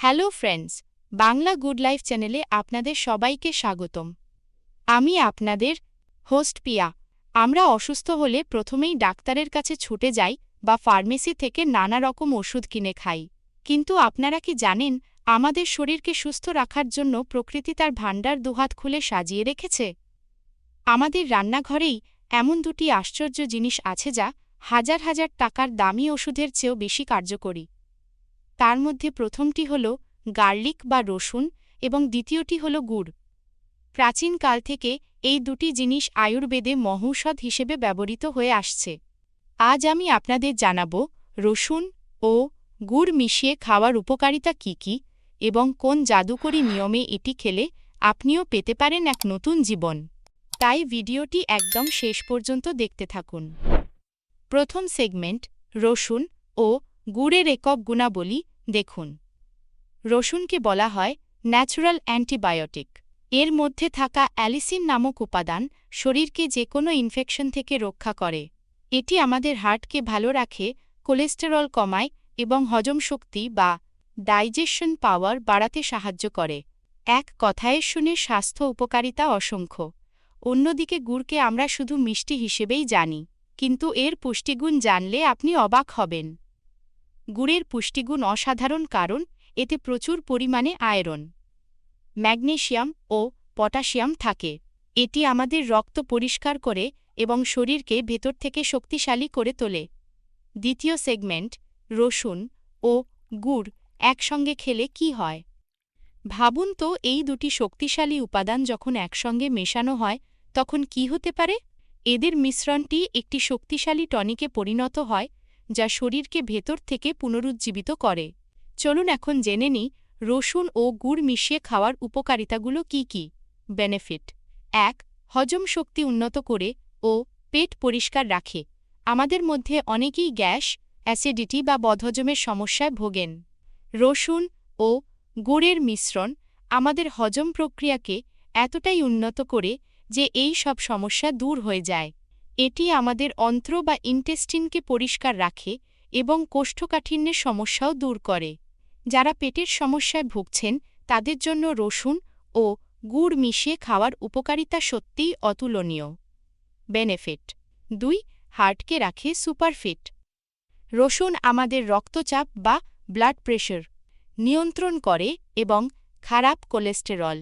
Hello friends, Bangla good life চ্যানেলে আপনাদের সবাইকে স্বাগতম। আমি আপনাদের হোস্ট পিয়া। আমরা অসুস্থ হলে প্রথমেই ডাক্তারের কাছে ছুটে যাই বা ফার্মেসি থেকে নানা রকম ওষুধ কিনে খাই। কিন্তু আপনারা কি জানেন, আমাদের শরীরকে সুস্থ রাখার জন্য প্রকৃতি তার ভাণ্ডার দুহাত খুলে সাজিয়ে রেখেছে? আমাদের রান্নাঘরেই এমন দুটি আশ্চর্য জিনিস আছে যা হাজার হাজার টাকার দামি ওষুধের চেয়েও বেশি কার্যকরী। তার মধ্যে প্রথমটি হল গার্লিক বা রসুন এবং দ্বিতীয়টি হল গুড়। প্রাচীনকাল থেকে এই দুটি জিনিস আয়ুর্বেদে মহৌষধ হিসেবে ব্যবহৃত হয়ে আসছে। আজ আমি আপনাদের জানাব, রসুন ও গুড় মিশিয়ে খাওয়ার উপকারিতা কী কী এবং কোন জাদুকরী নিয়মে এটি খেলে আপনিও পেতে পারেন এক নতুন জীবন। তাই ভিডিওটি একদম শেষ পর্যন্ত দেখতে থাকুন। প্রথম সেগমেন্ট, রসুন ও গুড়ের একক গুণাবলী দেখুন। রসুনকে বলা হয় ন্যাচুরাল অ্যান্টিবায়োটিক। এর মধ্যে থাকা অ্যালিসিন নামক উপাদান শরীরকে যে কোনো ইনফেকশন থেকে রক্ষা করে। এটি আমাদের হার্টকে ভালো রাখে, কোলেস্টেরল কমায় এবং হজম শক্তি বা ডাইজেশন পাওয়ার বাড়াতে সাহায্য করে। এক কথায় শুনে স্বাস্থ্য উপকারিতা অসংখ্য। অন্যদিকে গুড়কে আমরা শুধু মিষ্টি হিসেবেই জানি, কিন্তু এর পুষ্টিগুণ জানলে আপনি অবাক হবেন। গুড়ের পুষ্টিগুণ অসাধারণ কারণ, এতে প্রচুর পরিমাণে আয়রন, ম্যাগনেশিয়াম ও পটাশিয়াম থাকে। এটি আমাদের রক্ত পরিষ্কার করে এবং শরীরকে ভেতর থেকে শক্তিশালী করে তোলে। দ্বিতীয় সেগমেন্ট, রসুন ও গুড় একসঙ্গে খেলে কি হয়? ভাবুন তো, এই দুটি শক্তিশালী উপাদান যখন একসঙ্গে মেশানো হয়, তখন কি হতে পারে? এদের মিশ্রণটি একটি শক্তিশালী টনিকে পরিণত হয় যা শরীরকে ভেতর থেকে পুনরুজ্জীবিত করে। চলুন এখন জেনে নিই, রসুন ও গুড় মিশিয়ে খাওয়ার উপকারিতাগুলো কি কি? বেনিফিট। এক, হজম শক্তি উন্নত করে ও পেট পরিষ্কার রাখে। আমাদের মধ্যে অনেকেই গ্যাস, অ্যাসিডিটি বা বদহজমের সমস্যায় ভোগেন। রসুন ও গুড়ের মিশ্রণ আমাদের হজম প্রক্রিয়াকে এতটাই উন্নত করে যে এই সব সমস্যা দূর হয়ে যায়। এটি আমাদের অন্ত্র বা ইন্টেস্টিনকে পরিষ্কার রাখে এবং কোষ্ঠকাঠিন্যের সমস্যাও দূর করে। যারা পেটের সমস্যায় ভুগছেন, তাদের জন্য রসুন ও গুড় মিশিয়ে খাওয়ার উপকারিতা সত্যিই অতুলনীয়। বেনেফিট দুই, হার্টকে রাখে সুপারফিট। রসুন আমাদের রক্তচাপ বা ব্লাড প্রেশার নিয়ন্ত্রণ করে এবং খারাপ কোলেস্টেরল,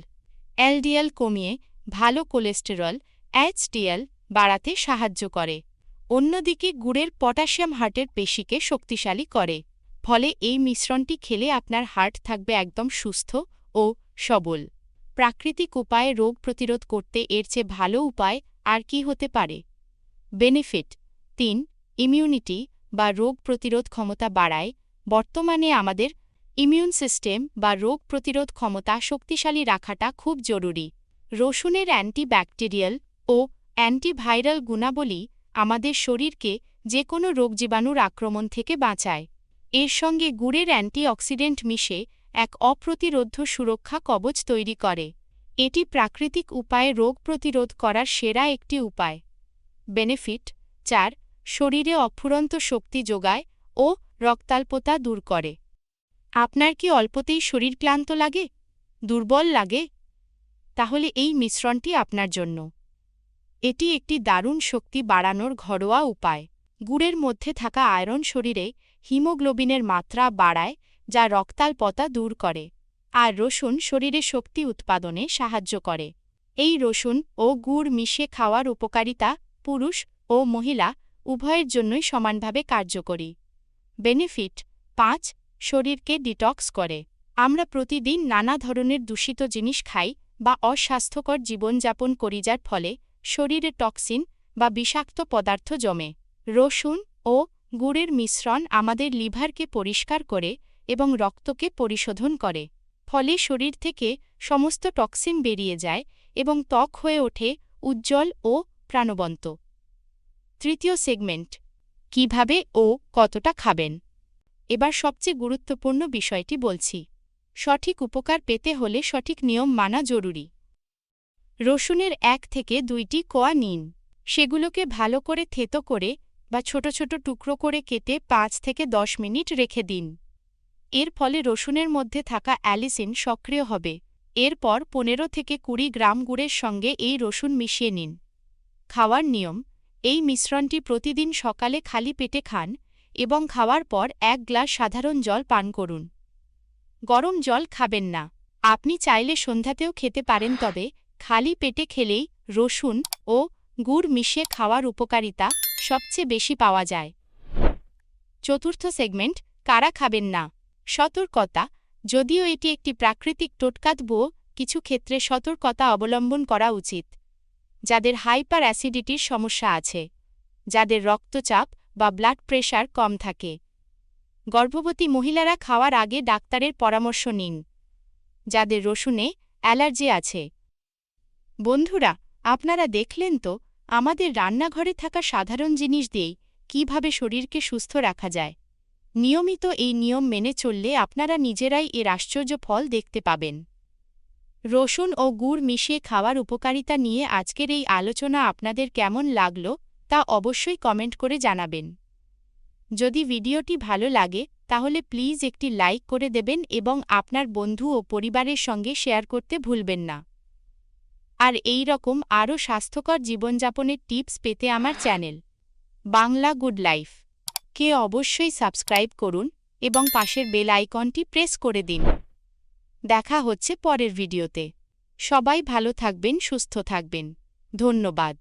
এলডিএল কমিয়ে ভালো কোলেস্টেরল, এইচডিএল বাড়াতে সাহায্য করে। অন্যদিকে গুড়ের পটাশিয়াম হার্টের পেশিকে শক্তিশালী করে। ফলে এই মিশ্রণটি খেলে আপনার হার্ট থাকবে একদম সুস্থ ও সবল। প্রাকৃতিক উপায়ে রোগ প্রতিরোধ করতে এর চেয়ে ভালো উপায় আর কি হতে পারে? বেনিফিট তিন, ইমিউনিটি বা রোগ প্রতিরোধ ক্ষমতা বাড়ায়। বর্তমানে আমাদের ইমিউন সিস্টেম বা রোগ প্রতিরোধ ক্ষমতা শক্তিশালী রাখাটা খুব জরুরি। রসুনের অ্যান্টিব্যাকটেরিয়াল ও অ্যান্টিভাইরাল গুণাবলী আমাদের শরীরকে যে কোনো রোগজীবাণুর আক্রমণ থেকে বাঁচায়। এর সঙ্গে গুড়ের অ্যান্টিঅক্সিডেন্ট মিশে এক অপ্রতিরোধ্য সুরক্ষা কবচ তৈরি করে। এটি প্রাকৃতিক উপায়ে রোগ প্রতিরোধ করার সেরা একটি উপায়। বেনিফিট, চার, শরীরে অফুরন্ত শক্তি যোগায় ও রক্তাল্পতা দূর করে। আপনার কি অল্পতেই শরীর ক্লান্ত লাগে? দুর্বল লাগে? তাহলে এই মিশ্রণটি আপনার জন্য। এটি একটি দারুণ শক্তি বাড়ানোর ঘরোয়া উপায়। গুড়ের মধ্যে থাকা আয়রন শরীরে হিমোগ্লোবিনের মাত্রা বাড়ায়, যা রক্তাল্পতা দূর করে, আর রসুন শরীরে শক্তি উৎপাদনে সাহায্য করে। এই রসুন ও গুড় মিশে খাওয়ার উপকারিতা পুরুষ ও মহিলা উভয়ের জন্যই সমানভাবে কার্যকরী। বেনিফিট পাঁচ, শরীরকে ডিটক্স করে। আমরা প্রতিদিন নানা ধরনের দূষিত জিনিস খাই বা অস্বাস্থ্যকর জীবনযাপন করি, যার ফলে শরীরে টক্সিন বা বিষাক্ত পদার্থ জমে। রসুন ও গুড়ের মিশ্রণ আমাদের লিভারকে পরিষ্কার করে এবং রক্তকে পরিশোধন করে। ফলে শরীর থেকে সমস্ত টক্সিন বেরিয়ে যায় এবং ত্বক হয়ে ওঠে উজ্জ্বল ও প্রাণবন্ত। তৃতীয় সেগমেন্ট, কীভাবে ও কতটা খাবেন? এবার সবচেয়ে গুরুত্বপূর্ণ বিষয়টি বলছি। সঠিক উপকার পেতে হলে সঠিক নিয়ম মানা জরুরি। রসুনের এক থেকে দুইটি কোয়া নিন। সেগুলোকে ভালো করে থেতো করে বা ছোট ছোট টুকরো করে কেটে পাঁচ থেকে দশ মিনিট রেখে দিন। এর ফলে রসুনের মধ্যে থাকা অ্যালিসিন সক্রিয় হবে। এরপর পনেরো থেকে কুড়ি গ্রাম গুড়ের সঙ্গে এই রসুন মিশিয়ে নিন। খাওয়ার নিয়ম, এই মিশ্রণটি প্রতিদিন সকালে খালি পেটে খান এবং খাওয়ার পর এক গ্লাস সাধারণ জল পান করুন। গরম জল খাবেন না। আপনি চাইলে সন্ধ্যাতেও খেতে পারেন তবে খালি পেটে খেলেই রসুন ও গুড় মিশিয়ে খাওয়ার উপকারিতা সবচেয়ে বেশি পাওয়া যায়। চতুর্থ সেগমেন্ট, কারা খাবেন না? সতর্কতা। যদিও এটি একটি প্রাকৃতিক টোটকাতবুও কিছু ক্ষেত্রে সতর্কতা অবলম্বন করা উচিত। যাদের হাইপার অ্যাসিডিটির সমস্যা আছে, যাদের রক্তচাপ বা ব্লাড প্রেশার কম থাকে। গর্ভবতী মহিলারা খাওয়ার আগে ডাক্তারের পরামর্শ নিন। যাদের রসুনে অ্যালার্জি আছে বন্ধুরা, আপনারা দেখলেন তো, আমাদের রান্নাঘরে থাকা সাধারণ জিনিস দিয়েই কীভাবে শরীরকে সুস্থ রাখা যায়। নিয়মিত এই নিয়ম মেনে চললে আপনারা নিজেরাই এর আশ্চর্য ফল দেখতে পাবেন। রসুন ও গুড় মিশিয়ে খাওয়ার উপকারিতা নিয়ে আজকের এই আলোচনা আপনাদের কেমন লাগল, তা অবশ্যই কমেন্ট করে জানাবেন। যদি ভিডিওটি ভালো লাগে, তাহলে প্লিজ একটি লাইক করে দেবেন এবং আপনার বন্ধু ও পরিবারের সঙ্গে শেয়ার করতে ভুলবেন না। আর এই রকম আরও স্বাস্থ্যকর জীবনযাপনের টিপস পেতে আমার চ্যানেল বাংলা গুড লাইফ। কে অবশ্যই সাবস্ক্রাইব করুন এবং পাশের বেল আইকনটি প্রেস করে দিন। দেখা হচ্ছে পরের ভিডিওতে। সবাই ভালো থাকবেন, সুস্থ থাকবেন। ধন্যবাদ।